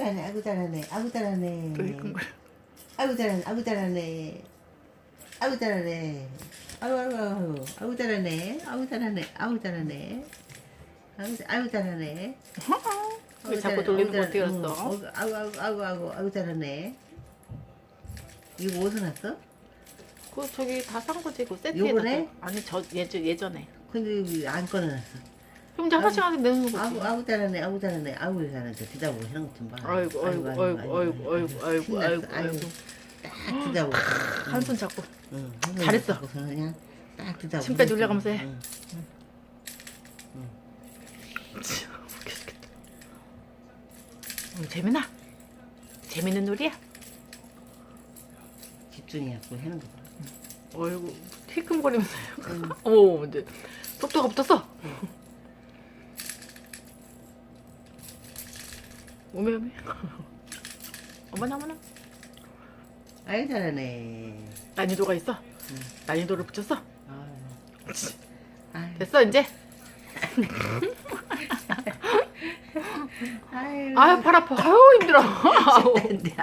잘하네 아이고 잘하네 아이고 잘하네. 아이고 잘하네 아이고 잘하네. 아이고 잘하네. 아이고 아이고 아이고 아이고 잘하네 아이고 잘하네 아이고 잘하네. 아이고 잘하네. 왜 자꾸 돌리는 거 어떻게 알았어? 아이고 아이고 아이고 아이고 잘하네. 이거 어디서 났어? 그거 저기 다 산 거지 그 세트에 요번에? 아니 저 예전 예전에. 근데 안 꺼내놨어 형 이제 하나씩 하나씩 내는 거지. 아이고 아이고 잘하네 아이고 잘하네. 아이고 잘하네. 뒤다보고 이런 것좀 봐 아이고 아이고 아이고 아이고 아이고 아이고. 아이고. 아이고 아이고 딱 뒤다보고. 한 손 잡고. 응, 잘했어. 그냥 딱 뒤다보고. 침 빼지 올라가면서 해. 응. 음, 재민아 재밌는 놀이야? 집중해갖고 하는 거 봐. 어이구 힐끔거리면서 응. 어머 이제 속도가 붙었어 오메 오메 어머나 어머나 아이 잘하네 난이도가 있어 응. 난이도를 붙였어 아유. 아유. 됐어 이제 아유. 아유 팔 아파 아유 힘들어. 근데